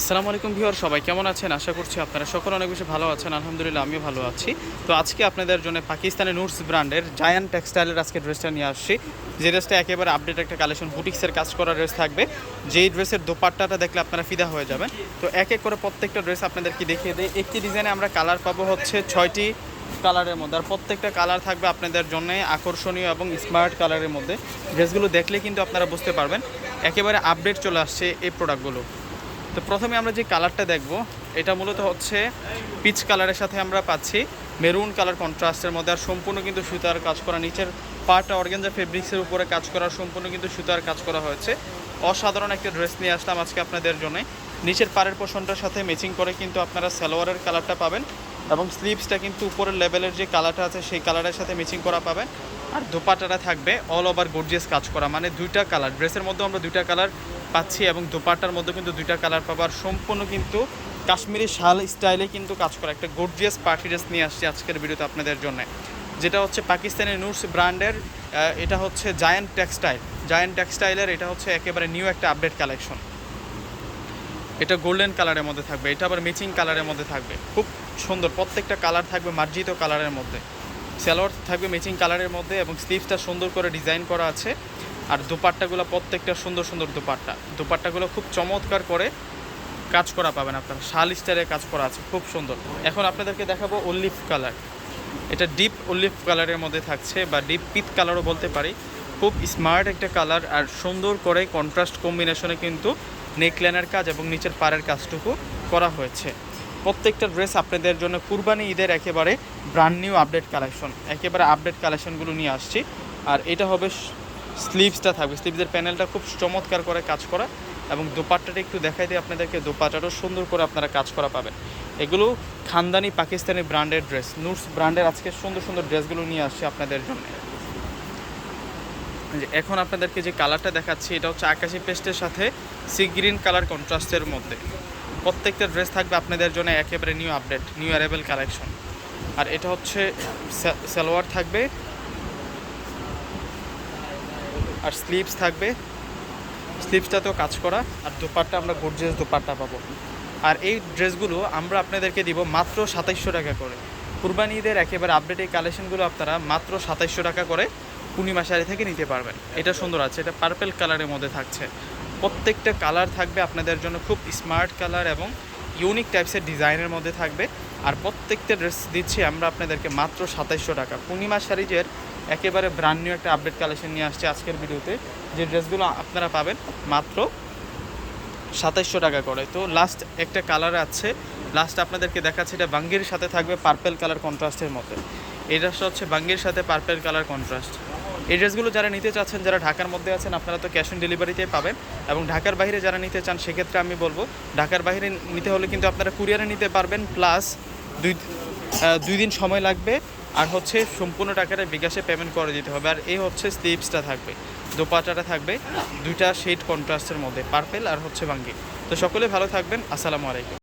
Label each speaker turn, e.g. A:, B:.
A: আসসালামু আলাইকুম ভিউয়ার, সবাই কেমন আছেন? আশা করছি আপনারা সকলে অনেক বেশি ভালো আছেন। আলহামদুলিল্লাহ, আমিও ভালো আছি। তো আজকে আপনাদের জন্য পাকিস্তানের নুটস ব্র্যান্ডের জায়ান্ট টেক্সটাইলের আজকে ড্রেসটা নিয়ে আসছি। যে ড্রেসটা একেবারে আপডেট একটা কালেকশন বুটিক্সের কাজ করা ড্রেস থাকবে। যেই ড্রেসের দোপাট্টাটা দেখলে আপনারা ফিদা হয়ে যাবেন। তো এক এক করে প্রত্যেকটা ড্রেস আপনাদেরকে দেখিয়ে দিই। একটি ডিজাইনে আমরা কালার পাবো হচ্ছে ছয়টি কালারের মধ্যে। আর প্রত্যেকটা কালার থাকবে আপনাদের জন্য আকর্ষণীয় এবং স্মার্ট কালারের মধ্যে। ড্রেসগুলো দেখলে কিন্তু আপনারা বুঝতে পারবেন। একেবারে আপডেট চলে আসছে এই প্রোডাক্টগুলো তো প্রথমে আমরা যে কালারটা দেখব, এটা মূলত হচ্ছে পিচ কালারের সাথে আমরা পাচ্ছি। মেরুন কালার কন্ট্রাস্টের মধ্যে আর সম্পূর্ণ কিন্তু সুতার কাজ করা, নিচের পার্টটা অর্গেঞ্জা ফেব্রিক্সের উপরে কাজ করা, সম্পূর্ণ কিন্তু সুতার কাজ করা হয়েছে। অসাধারণ একটা ড্রেস নিয়ে আসলাম আজকে আপনাদের জন্য। নিচের পাড়ের পোষণটার সাথে ম্যাচিং করে কিন্তু আপনারা সালোয়ারের কালারটা পাবেন এবং স্লিভসটা কিন্তু উপরের লেভেলের যে কালারটা আছে, সেই কালারের সাথে ম্যাচিং করা পাবেন। আর দোপাট্টাটা থাকবে অল ওভার গর্জিয়াস কাজ করা মানে দুইটা কালার ড্রেসের মধ্যে আমরা দুইটা কালার পাচ্ছি এবং দোপাট্টার মধ্যে কিন্তু দুইটা কালার পাবার সম্পূর্ণ কিন্তু কাশ্মীরি শাল স্টাইলে কিন্তু কাজ করা। একটা গর্জিয়াস পার্টি ড্রেস নিয়ে আসছি আজকের ভিডিওতে আপনাদের জন্য। যেটা হচ্ছে পাকিস্তানি নুটস ব্র্যান্ডের এটা হচ্ছে জায়ান্ট টেক্সটাইল জায়ান্ট টেক্সটাইলের এটা হচ্ছে একেবারে নিউ একটা আপডেট কালেকশন এটা গোল্ডেন কালারের মধ্যে থাকবে, এটা আবার ম্যাচিং কালারের মধ্যে থাকবে। খুব সুন্দর, প্রত্যেকটা কালার থাকবে মার্জিত কালারের মধ্যে। স্যালোয়ার থাকবে ম্যাচিং কালারের মধ্যে এবং স্লিভসটা সুন্দর করে ডিজাইন করা আছে। আর দুপাট্টাগুলো প্রত্যেকটা সুন্দর সুন্দর দুপাট্টা। দুপাট্টাগুলো খুব চমৎকার করে কাজ করা পাবেন আপনারা। শাল স্টাইলে কাজ করা আছে, খুব সুন্দর। এখন আপনাদেরকে দেখাবো অলিভ কালার এটা ডিপ অলিভ কালারের মধ্যে থাকছে বা ডিপ পিত কালারও বলতে পারি। খুব স্মার্ট একটা কালার আর সুন্দর করে কন্ট্রাস্ট কম্বিনেশনে কিন্তু নেকলাইনের কাজ এবং নিচের পাড়ের কাজটুকু করা হয়েছে। প্রত্যেকটা ড্রেস আপনাদের জন্য কুরবানি ঈদের একেবারে ব্র্যান্ড নিউ আপডেট কালেকশন একেবারে আপডেট কালেকশনগুলো নিয়ে আসছি। আর এটা হবে স্লিভসটা থাকবে। স্লিভসের প্যানেলটা খুব চমৎকার করে কাজ করা এবং দোপাট্টাটা একটু দেখাই দিই আপনাদেরকে। দোপাট্টাটাও সুন্দর করে আপনারা কাজ করা পাবেন। এগুলো খানদানি পাকিস্তানি ব্র্যান্ডের ড্রেস। নুটস ব্র্যান্ডের আজকে সুন্দর সুন্দর ড্রেসগুলো নিয়ে আসছি আপনাদের জন্য। যে এখন আপনাদেরকে যে কালারটা দেখাচ্ছি, এটা হচ্ছে আকাশি পেস্টের সাথে সি গ্রিন কালার কন্ট্রাস্টের মধ্যে। প্রত্যেকটা ড্রেস থাকবে আপনাদের জন্য একেবারে নিউ আপডেট, নিউ অ্যারেবেল কালেকশন। আর এটা হচ্ছে সালোয়ার থাকবে আর স্লিপস থাকবে। স্লিভসটাতেও কাজ করা, আর দোপাট্টা আমরা গর্জিয়াস দোপাট্টা পাবো। আর এই ড্রেসগুলো আমরা আপনাদেরকে দিব মাত্র সাতাইশশো টাকা করে। কুরবানি ঈদের একেবারে আপডেট এই কালেকশনগুলো আপনারা মাত্র সাতাইশশো টাকা করে পূর্ণিমা শাড়ি থেকে নিতে পারবেন। এটা সুন্দর আছে, এটা পার্পেল কালারের মধ্যে থাকছে। প্রত্যেকটা কালার থাকবে আপনাদের জন্য খুব স্মার্ট কালার এবং ইউনিক টাইপসের ডিজাইনের মধ্যে থাকবে। আর প্রত্যেকটা ড্রেস দিচ্ছি আমরা আপনাদেরকে মাত্র সাতাইশশো টাকা। পূর্ণিমা শাড়িজের একেবারে ব্র্যান্ড নিউ একটা আপডেট কালেকশন নিয়ে আসছে আজকের ভিডিওতে। যে ড্রেসগুলো আপনারা পাবেন মাত্র সাতাইশশো টাকা করে। তো লাস্ট একটা কালার আছে। লাস্ট আপনাদেরকে দেখাচ্ছে, এটা বাঙ্গির সাথে থাকবে পার্পেল কালার কন্ট্রাস্টের মধ্যে। এই ড্রেসটা হচ্ছে বাঙ্গির সাথে পার্পেল কালার কন্ট্রাস্ট এই ড্রেসগুলো যারা নিতে চাচ্ছেন, যারা ঢাকার মধ্যে আছেন, আপনারা তো ক্যাশ অন ডেলিভারিতেই পাবেন। এবং ঢাকার বাইরে যারা নিতে চান, সেক্ষেত্রে আমি বলব, ঢাকার বাইরে নিতে হলে কিন্তু আপনারা কুরিয়ারে নিতে পারবেন প্লাস দুই দুই দিন সময় লাগবে আর হচ্ছে সম্পূর্ণ টাকাটা বিকাশে পেমেন্ট করে দিতে হবে। আর এই হচ্ছে স্লিপসটা থাকবে দোপাটাটা থাকবে, দুইটা শেড কন্ট্রাস্টের মধ্যে পার্পেল আর হচ্ছে বাঙ্গি তো সকলে ভালো থাকবেন, আসসালামু আলাইকুম।